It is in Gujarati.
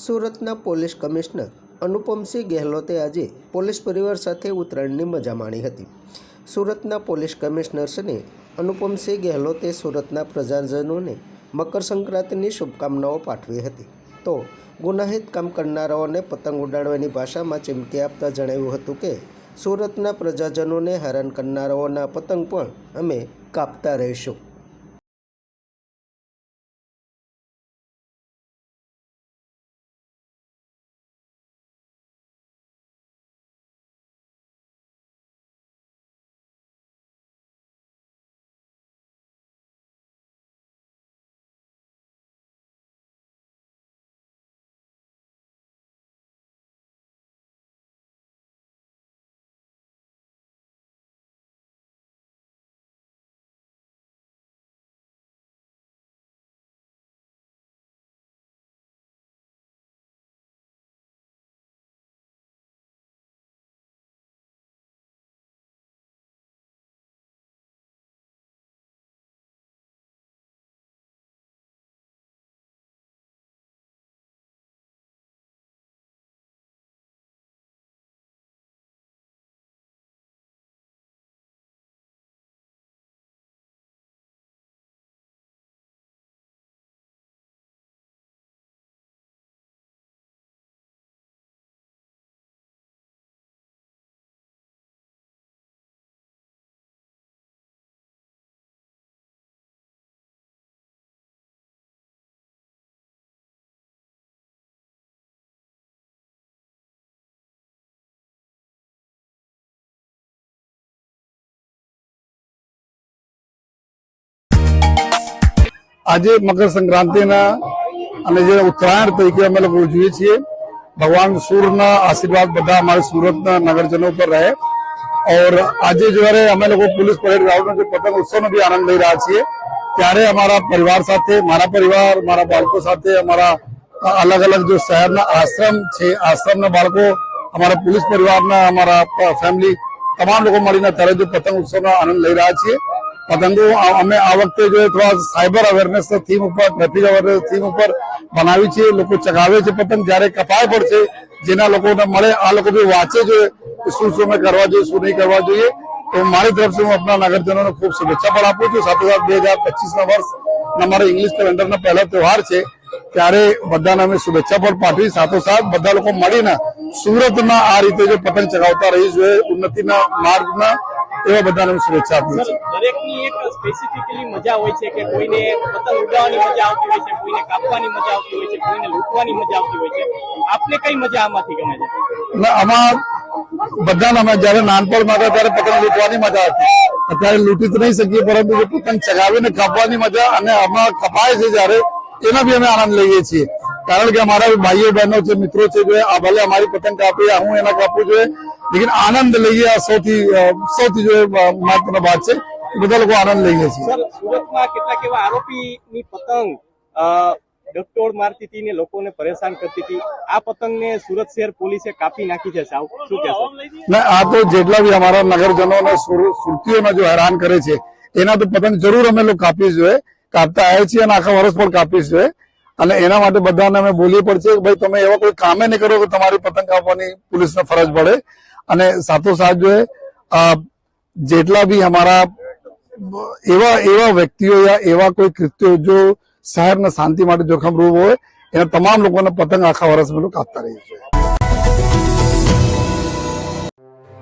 સુરતના પોલીસ કમિશનર અનુપમસિંહ ગેહલોતે આજે પોલીસ પરિવાર સાથે ઉત્તરાયણની મજા માણી હતી. સુરતના પોલીસ કમિશનર્સને અનુપમસિંહ ગેહલોતે સુરતના પ્રજાજનોને મકર સંક્રાંતિની શુભકામનાઓ પાઠવી હતી. તો ગુનાહિત કામ કરનારાઓને પતંગ ઉડાડવાની ભાષામાં ચીમકી આપતા જણાવ્યું હતું કે, સુરતના પ્રજાજનોને હેરાન કરનારાઓના પતંગ પણ અમે કાપતા રહીશું. આજે મકર સંક્રાંતિના અને જે ઉત્તરાયણ તરીકે અમે લોકો ઉજવીએ છીએ, ભગવાન સૂર્યના આશીર્વાદ બધા અમારા સુરતના નગરજનો પર રહે. ઓર આજે જ્યારે અમે લોકો પોલીસ પરેડ ગ્રાઉન્ડનો જે પતંગ ઉત્સવનો બી આનંદ લઈ રહ્યા છીએ, ત્યારે અમારા પરિવાર સાથે, મારા પરિવાર, મારા બાળકો સાથે, અમારા અલગ અલગ જો શહેરના આશ્રમ છે, આશ્રમના બાળકો, અમારા પોલીસ પરિવારના, અમારા ફેમિલી, તમામ લોકો મળીને ત્યારે જો પતંગ ઉત્સવનો આનંદ લઈ રહ્યા છીએ. પતંગો અમે આ વખતે જો થોડા સાયબર અવેરનેસ થીમ ઉપર ટ્રાફિક અવેરનેસ થીમ ઉપર બનાવી છે, લોકો ચગાવે છે પતંગ જ્યારે કપાય પડશે જેના લોકોને મળે, આ લોકો બી વાંચે છે શું શું અમે કરવા જોઈએ, શું નહીં કરવા જોઈએ. તો મારી તરફથી હું આપણા નગરજનોને ખૂબ શુભેચ્છા પણ આપું છું. સાથે સાથે બે હજાર પચીસના વર્ષ અમારા ઇંગ્લિશ કેલેન્ડરનો પહેલો તહેવાર છે, ત્યારે બધાને અમે શુભેચ્છા પણ પાઠવી. સાથોસાથ બધા લોકો મળીને સુરતમાં આ રીતે જે પતંગ ચગાવતા રહી છે ઉન્નતિના માર્ગના એવા બધાને હું શુભેચ્છા આપું છું. દરેકની એક સ્પેસિફિકલી મજા હોય છે કે કોઈને પતંગ ઉડાવવાની મજા આવતી હોય છે કોઈને કાપવાની મજા આવતી હોય છે કોઈને લૂંટવાની મજા આવતી હોય છે. આપને કઈ મજા આમાંથી ગમે છે? ના આમાં બધાને અમે જયારે નાનપણમાં હતા ત્યારે પતંગ લૂંટવાની મજા હતી. અત્યારે લૂંટી તો નહીં શકીએ પરંતુ પતંગ ચગાવીને કાપવાની મજા અને આમાં કપાય છે જયારે એનો બી અમે આનંદ લઈએ છીએ. કારણ કે અમારા ભાઈઓ બહેનો છે મિત્રો છે જો આ ભલે અમારી પતંગ કાપી હું એના કાપવું જોઈએ લેકિન આનંદ લઈએ આ સૌથી સૌથી જો મહત્વનો વાત છે બધા લોકો આનંદ લઈએ છીએ સુરતમાં કેટલાક એવા આરોપીની પતંગ અ, મારતી હતી ને લોકોને પરેશાન કરતી હતી? આ પતંગને સુરત શહેર પોલીસે કાપી નાખી છે સાવ શું કહેશો? ને આ તો જેટલા બી અમારા નગરજનો અને સુર- સુરતીઓને જો હેરાન કરે છે એના તો પતંગ જરૂર અમે લોકો કાપી જોઈએ કાપતા આવ્યા છીએ અને આખા વર્ષ પણ કાપી જોઈએ. અને એના માટે બધાને અમે બોલીએ પડશે કે ભાઈ તમે એવા કોઈ કામે નહીં કરો કે તમારી પતંગ કાપવાની પોલીસને ફરજ પડે. અને સાથોસાથ જો જેટલા બી અમારા એવા એવા વ્યક્તિઓ યા એવા કોઈ કૃત્યો જો શહેરના શાંતિ માટે જોખમરૂપ હોય, એના તમામ લોકોને પતંગ આખા વર્ષ લોકો કાપતા રહીએ છીએ.